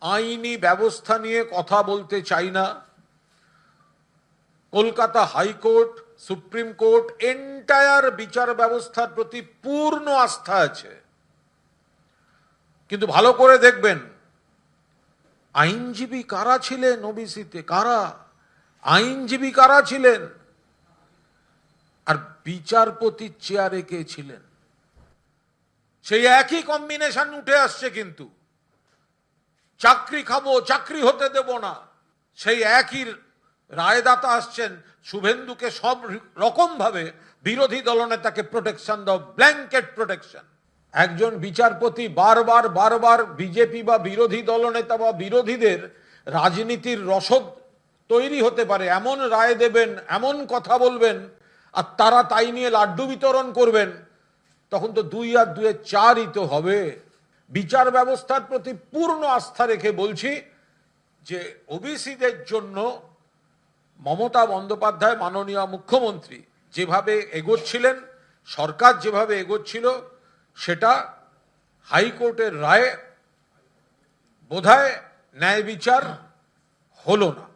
আইনি ব্যবস্থা নিয়ে কথা বলতে চাই না। Kolkata high court, supreme court, entire বিচার ব্যবস্থার প্রতি পূর্ণ আস্থা আছে। কিন্তু ভালো করে দেখবেন, আইনজীবী কারা ছিলেন ওবিসিতে? কারা? আইনজীবী কারা ছিলেন? আর বিচারপতির চেয়ারে কে ছিলেন? সেই একই কম্বিনেশন উঠে আসছে কিন্তু। চাকরি খাব, চাকরি হতে দেব না। সেই একই রায়দাতা আসছেন, শুভেন্দুকে সব রকম ভাবে বিরোধী দলনেতাকে প্রোটেকশন দাও ব্ল্যাঙ্কেট প্রোটেকশন একজন বিচারপতি বারবার বারবার বিজেপি বা বিরোধী দলনেতা বা বিরোধীদের রাজনীতির রসদ তৈরি হতে পারে, এমন রায় দেবেন, এমন কথা বলবেন, আর তারা তাই নিয়ে লাড্ডু বিতরণ করবেন, তখন তো দুই আর দুয়ে চারই তো হবে। বিচার ব্যবস্থার প্রতি পূর্ণ আস্থা রেখে বলছি যে ওবিসিদের জন্য মমতা বন্দ্যোপাধ্যায় মাননীয় মুখ্যমন্ত্রী যেভাবে এগোচ্ছিলেন, সরকার যেভাবে এগোচ্ছিল, সেটা হাইকোর্টের রায়ে বোধহয় ন্যায় বিচার হলো না।